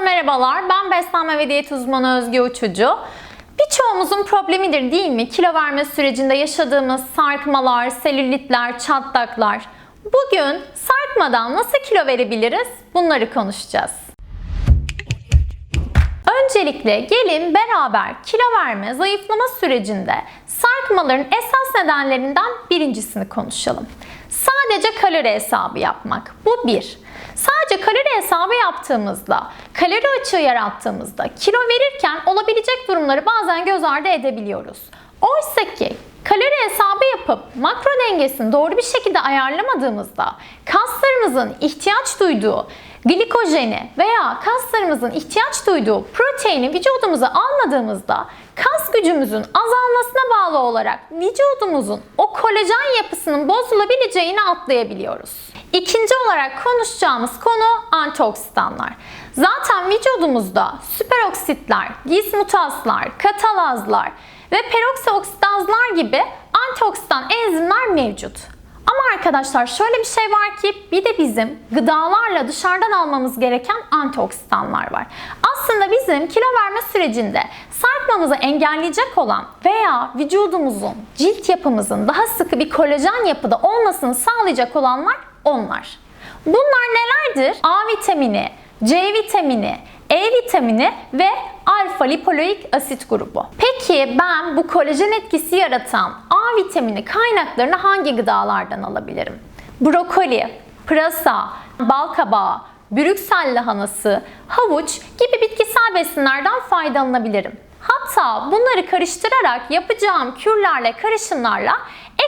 merhabalar. Ben beslenme ve diyet uzmanı Özge Uçucu. Birçoğumuzun problemidir değil mi? Kilo verme sürecinde yaşadığımız sarkmalar, selülitler, çatlaklar. Bugün sarkmadan nasıl kilo verebiliriz? Bunları konuşacağız. Öncelikle gelin beraber kilo verme, zayıflama sürecinde sarkmaların esas nedenlerinden birincisini konuşalım. Sadece kalori hesabı yapmak. Bu bir. Sadece kalori hesabı yaptığımızda, kalori açığı yarattığımızda kilo verirken olabilecek durumları bazen göz ardı edebiliyoruz. Oysa ki kalori hesabı yapıp makro dengesini doğru bir şekilde ayarlamadığımızda kaslarımızın ihtiyaç duyduğu glikojeni veya kaslarımızın ihtiyaç duyduğu proteini vücudumuza almadığımızda kas gücümüzün azalmasına bağlı olarak vücudumuzun o kolajen yapısının bozulabileceğini atlayabiliyoruz. İkinci olarak konuşacağımız konu antioksidanlar. Zaten vücudumuzda süperoksitler, dismutaslar, katalazlar ve peroksioksidazlar gibi antioksidan enzimler mevcut. Ama arkadaşlar şöyle bir şey var ki bir de bizim gıdalarla dışarıdan almamız gereken antioksidanlar var. Aslında bizim kilo verme sürecinde sarkmamızı engelleyecek olan veya vücudumuzun, cilt yapımızın daha sıkı bir kolajen yapıda olmasını sağlayacak olanlar onlar. Bunlar nelerdir? A vitamini, C vitamini, E vitamini ve alfa lipoik asit grubu. Peki ben bu kolajen etkisi yaratan A vitamini kaynaklarını hangi gıdalardan alabilirim? Brokoli, pırasa, bal kabağı, Brüksel lahanası, havuç gibi bitkisel besinlerden faydalanabilirim. Hatta bunları karıştırarak yapacağım kürlerle, karışımlarla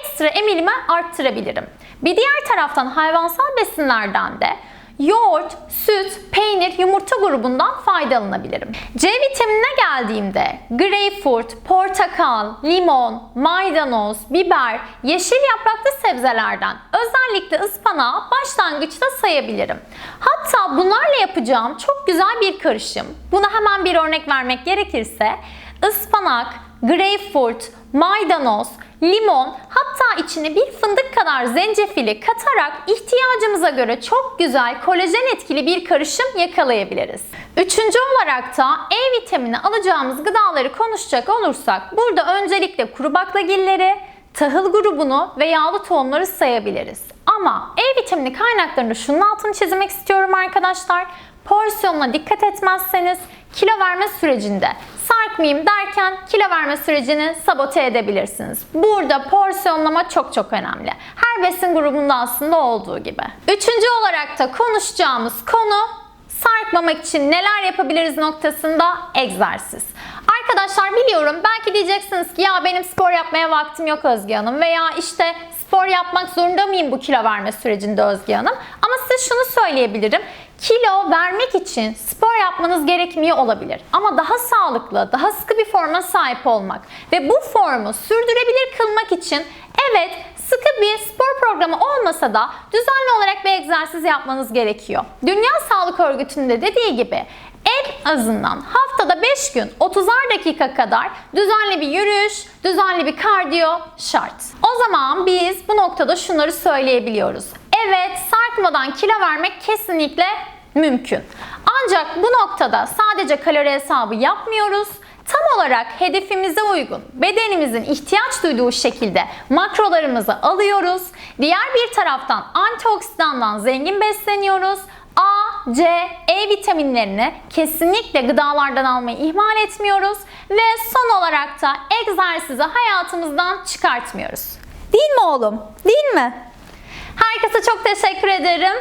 ekstra emilimi arttırabilirim. Bir diğer taraftan hayvansal besinlerden de yoğurt, süt, peynir, yumurta grubundan faydalanabilirim. C vitaminine geldiğimde greyfurt, portakal, limon, maydanoz, biber, yeşil yapraklı sebzelerden özellikle ıspanağı başlangıçta sayabilirim. Hatta bunlarla yapacağım çok güzel bir karışım. Buna hemen bir örnek vermek gerekirse ıspanak, greyfurt, maydanoz, limon hatta içine bir fındık kadar zencefili katarak ihtiyacımıza göre çok güzel kolajen etkili bir karışım yakalayabiliriz. Üçüncü olarak da E vitamini alacağımız gıdaları konuşacak olursak burada öncelikle kuru baklagilleri, tahıl grubunu ve yağlı tohumları sayabiliriz. Ama E vitamini kaynaklarında şunun altını çizmek istiyorum arkadaşlar. Porsiyonuna dikkat etmezseniz kilo verme sürecinde sarkmayayım derken kilo verme sürecini sabote edebilirsiniz. Burada porsiyonlama çok çok önemli. Her besin grubunda aslında olduğu gibi. Üçüncü olarak da konuşacağımız konu sarkmamak için neler yapabiliriz noktasında egzersiz. Arkadaşlar biliyorum belki diyeceksiniz ki ya benim spor yapmaya vaktim yok Özge Hanım veya işte spor yapmak zorunda mıyım bu kilo verme sürecinde Özge Hanım? Ama size şunu söyleyebilirim. Kilo vermek için yapmanız gerekmiyor olabilir. Ama daha sağlıklı, daha sıkı bir forma sahip olmak ve bu formu sürdürebilir kılmak için evet sıkı bir spor programı olmasa da düzenli olarak bir egzersiz yapmanız gerekiyor. Dünya Sağlık Örgütü'nde dediği gibi en azından haftada 5 gün 30'ar dakika kadar düzenli bir yürüyüş, düzenli bir kardiyo şart. O zaman biz bu noktada şunları söyleyebiliyoruz. Evet, sarkmadan kilo vermek kesinlikle mümkün. Ancak bu noktada sadece kalori hesabı yapmıyoruz. Tam olarak hedefimize uygun, bedenimizin ihtiyaç duyduğu şekilde makrolarımızı alıyoruz. Diğer bir taraftan antioksidandan zengin besleniyoruz. A, C, E vitaminlerini kesinlikle gıdalardan almayı ihmal etmiyoruz ve son olarak da egzersizi hayatımızdan çıkartmıyoruz. Değil mi oğlum? Değil mi? Herkese çok teşekkür ederim.